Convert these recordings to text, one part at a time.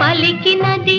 పలికినది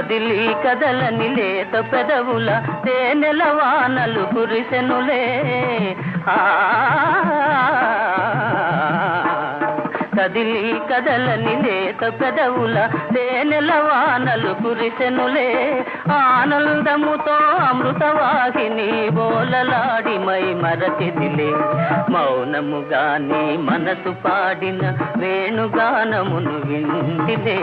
కదిలి కదలని లేత పెదవుల తేనెల వానలు కురిసెనులే. ఆ కదిలి కదలని లేత పెదవుల తేనెల వానలు కురిసెనులే. ఆనందముతో అమృతవాహిని బోలలాడి మై మరచిదిలే మౌనముగాని మనసు పాడిన వేణుగానమును వింటిలే.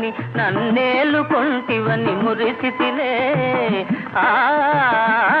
మోముగని నన్నేలు కొంటివని మురిసితిలే. ఆ ఆ,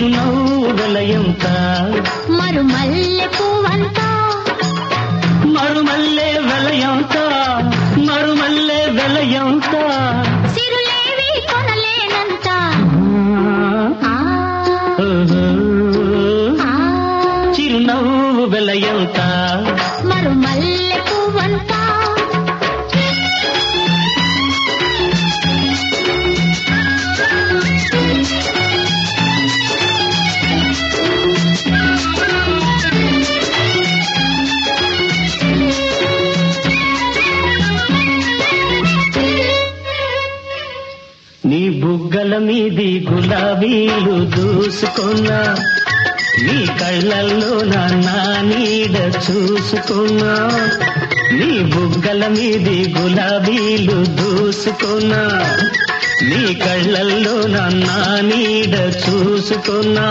చిరునవ్వు వెలయంత మరు మల్లె వీలు దూసుకున్నా నీ కళ్ళల్లో నా నా నీడ చూసుకున్నా నీ బుగ్గల మీది గులాబీలు దూసుకున్నా నీ కళ్ళల్లో నా నా నీడ చూసుకున్నా.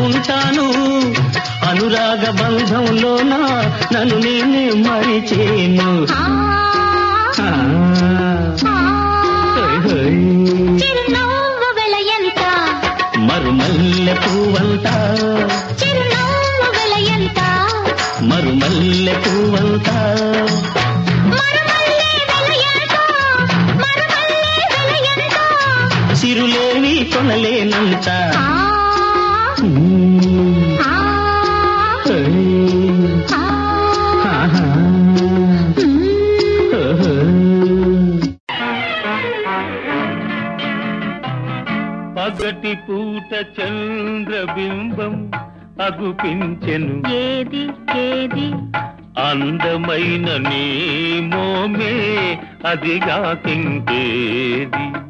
ఉంటాను. అనురాగ బంధంలోన నన్ను నేనే మరిచేను. మరుమల్లె పువ్వంతా. మరుమల్లె పువ్వంతా. సిరులేవి కొనలేనంత. పగటి పూట చంద్రబింబం అగుపించెను. ఏది ఏది? అందమైన నీ మోమే అదిగా కింకేది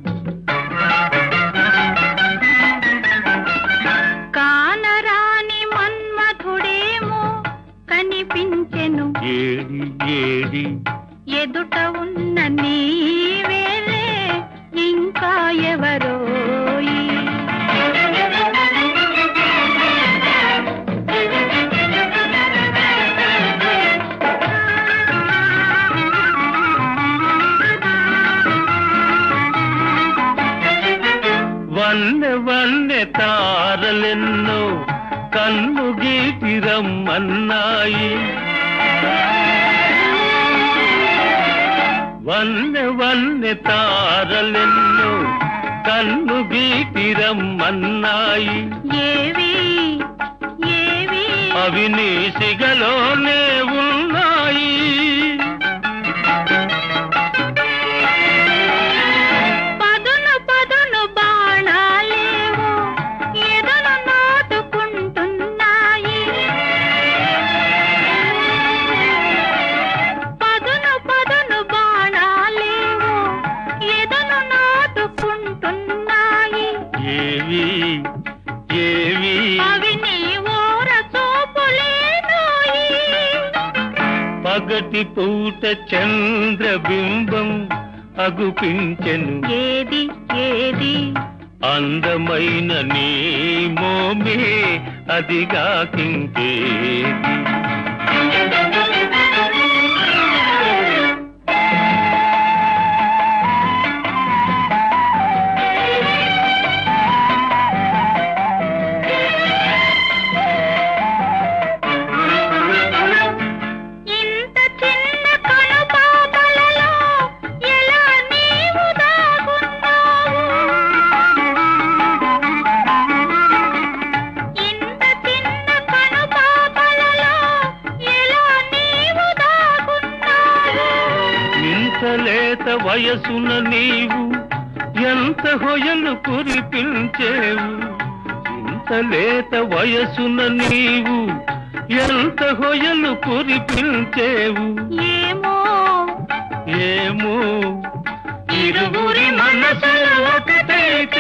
ఏడి ఎదుట ఉన్న నీవేలే ఇంకా ఎవరోయి వన్నె వన్నె తారలెన్నో కన్ను గీటి రమ్మన్నాయి. వన్నె వన్నె తారలెన్నో కన్ను గీటి రమ్మన్నాయి. ఏవి? ఏవి? అవి నీ సిగలోనే పగటి పూట చంద్రబింబం అగుపించెను. ఏది ఏది? అందమైన నీ మోమే అదిగా కింకేది వయసున నీవు ఎంత హొయలు కురిపించేవు? ఇంత లేత వయసున నీవు ఎంత హొయలు కురిపించేవు? ఏమో? ఏమో? ఇరువురి మనసులు ఒకటైతే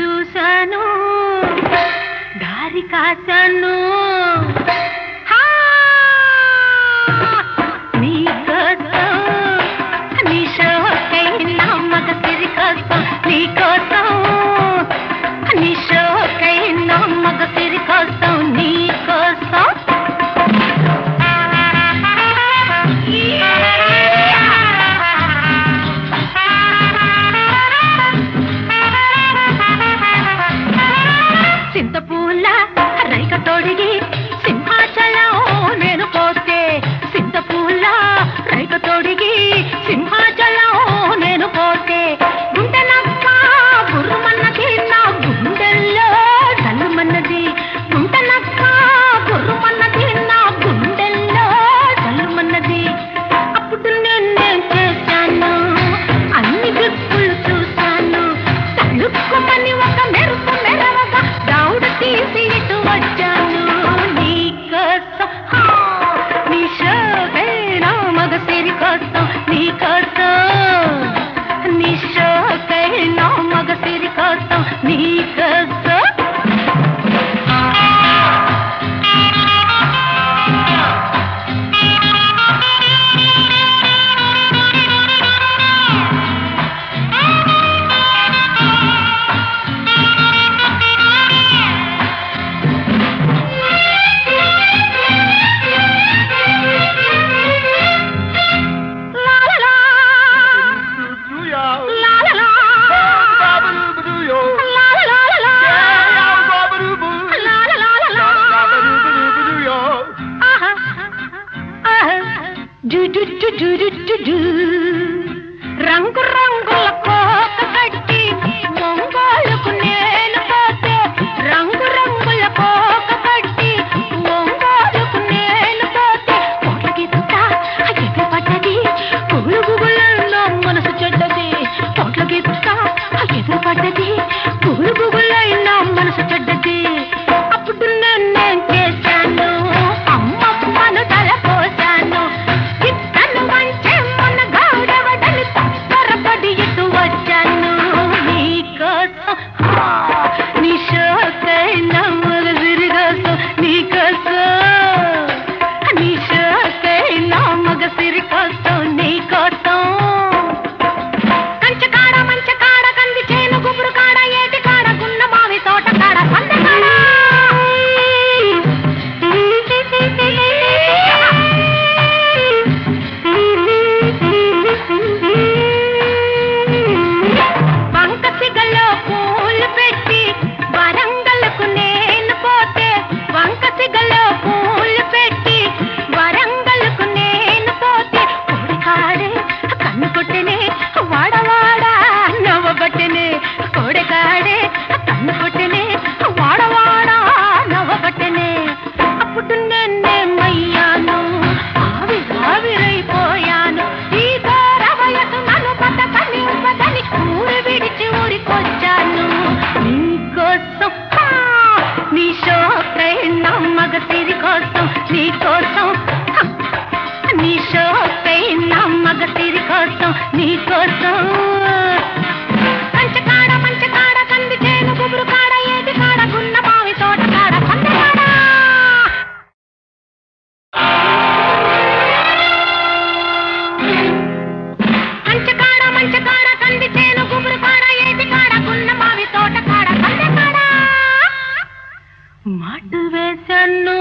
చూశాను. దారి కాశాను. నన్ను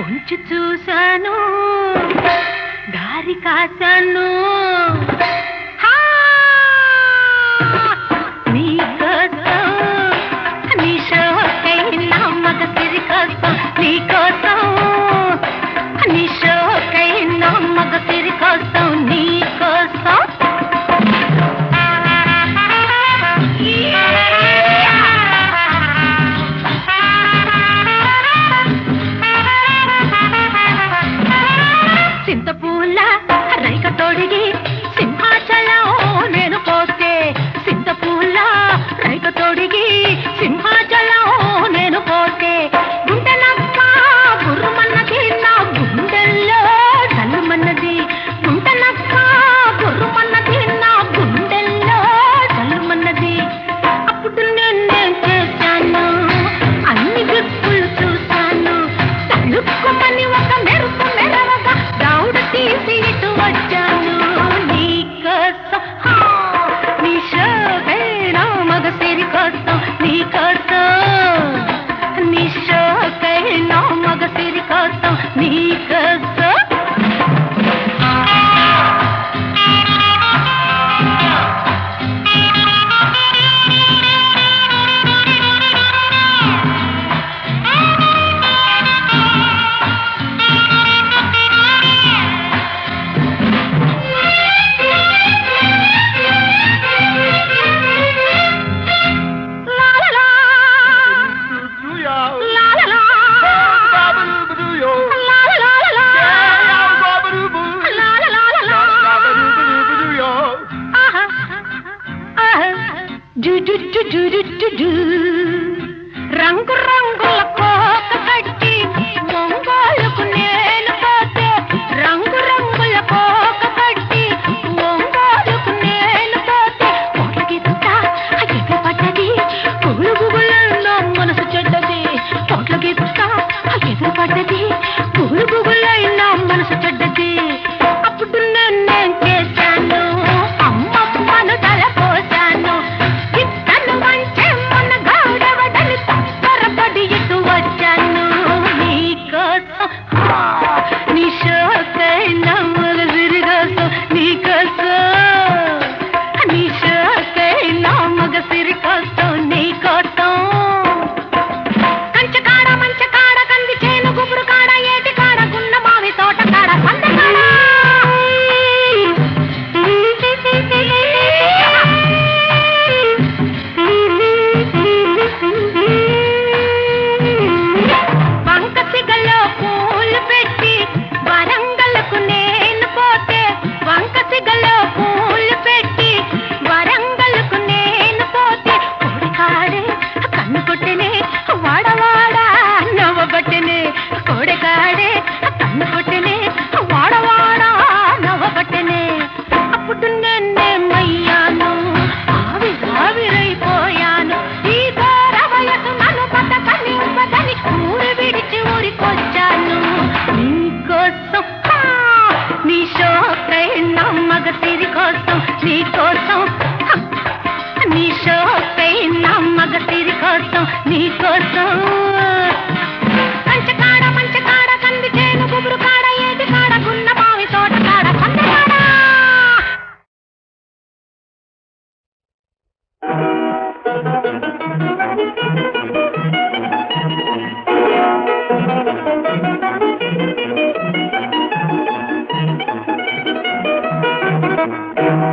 పొంచి చూశాను. దారి కాశాను.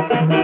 Thank you.